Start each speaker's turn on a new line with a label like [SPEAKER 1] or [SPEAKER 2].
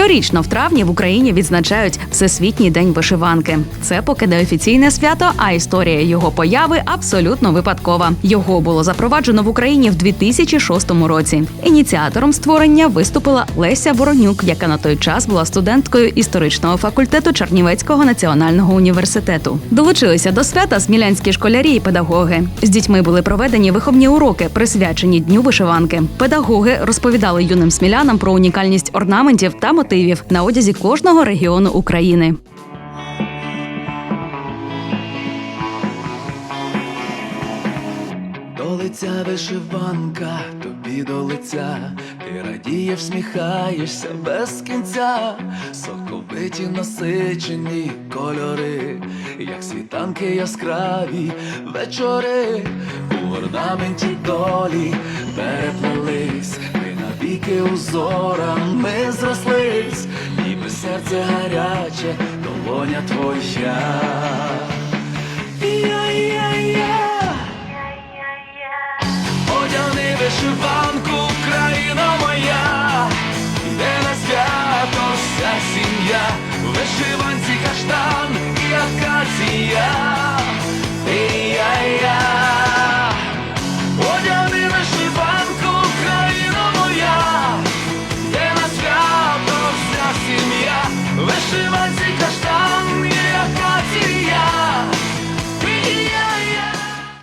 [SPEAKER 1] Щорічно в травні в Україні відзначають Всесвітній день вишиванки. Це поки не офіційне свято, а історія його появи абсолютно випадкова. Його було запроваджено в Україні в 2006 році. Ініціатором створення виступила Леся Воронюк, яка на той час була студенткою історичного факультету Чернівецького національного університету. Долучилися до свята смілянські школярі і педагоги. З дітьми були проведені виховні уроки, присвячені дню вишиванки. Педагоги розповідали юним смілянам про унікальність орнаментів та мотивів на одязі кожного регіону України.
[SPEAKER 2] До лиця вишиванка, тобі до лиця, ти радієш, всміхаєшся без кінця, соковиті насичені кольори, як світанки яскраві вечори, у орнаменті долі переплелись, ми навіки узорами зрослись, ніби серце гаряче, долоня твоя.